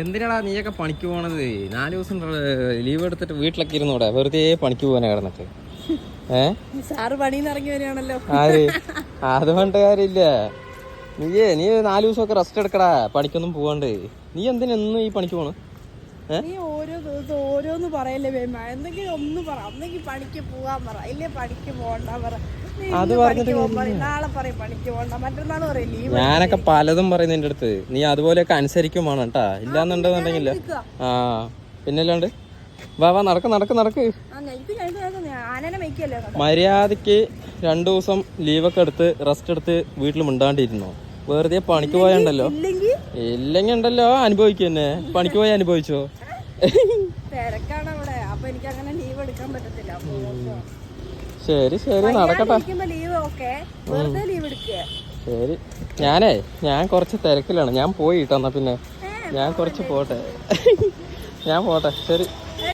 എന്തിനാടാ നീയൊക്കെ പണിക്ക് പോണത്? നാല് ദിവസം ലീവ് എടുത്തിട്ട് വീട്ടിലൊക്കെ ഇരുന്നൂടെ? വെറുതെ പണിക്ക് പോകാനാ കിടന്നിട്ട്. ഏ? സാറ് പണിന്ന് ഇറങ്ങി വരികയാണല്ലോ. ആര്? അതുകൊണ്ട് കാര്യമില്ല. നീയേ നീ നാല് ദിവസമൊക്കെ റെസ്റ്റ് എടുക്കടാ. പണിക്കൊന്നും പോവാണ്ട്. നീ എന്തിനാ ഈ പണിക്ക് പോണ്? നീ ഓരോ ദിവസം ഓരോന്ന് പറയല്ലേ വേമ എന്തെങ്കിലും ഒന്ന് പറ. ഒന്നെങ്കിൽ പണിക്ക് പോവാൻ പറ. ഇല്ലേ പണിക്ക് പോകണ്ട പറ. അത് പറഞ്ഞിട്ട് ഞാനൊക്കെ പലതും പറയും നിന്റെ അടുത്ത്. നീ അതുപോലെയൊക്കെ അനുസരിക്കും വേണം കേട്ടാ. ഇല്ലാന്നുണ്ടെന്നുണ്ടെങ്കിൽ. ആ. പിന്നല്ലാണ്ട് വാ വാ നടക്ക് നടക്ക് നടക്ക്. മര്യാദയ്ക്ക് രണ്ടു ദിവസം ലീവൊക്കെ എടുത്ത് റെസ്റ്റ് എടുത്ത് വീട്ടിൽ മിണ്ടാണ്ടിരുന്നോ? വെറുതെ പണിക്ക് പോയണ്ടല്ലോ. ഇല്ലെങ്കിൽ ഉണ്ടല്ലോ അനുഭവിക്കും തന്നെ പണിക്ക് പോയി അനുഭവിച്ചോ? തിരക്കാണ് അവിടെ. അപ്പൊ എനിക്ക് അങ്ങനെ ലീവ് എടുക്കാൻ പറ്റത്തില്ല. ശരി ശരി നടക്കട്ടെ. Leave okay. വെറുതെ ലീവ് എടുക്കുക. ശരി. ഞാനേ ഞാൻ കുറച്ച് തിരക്കിലാണ്. ഞാൻ പോയി എന്നാ പിന്നെ. ഞാൻ കുറച്ച് പോട്ടെ. ഞാൻ പോട്ടെ ശരി.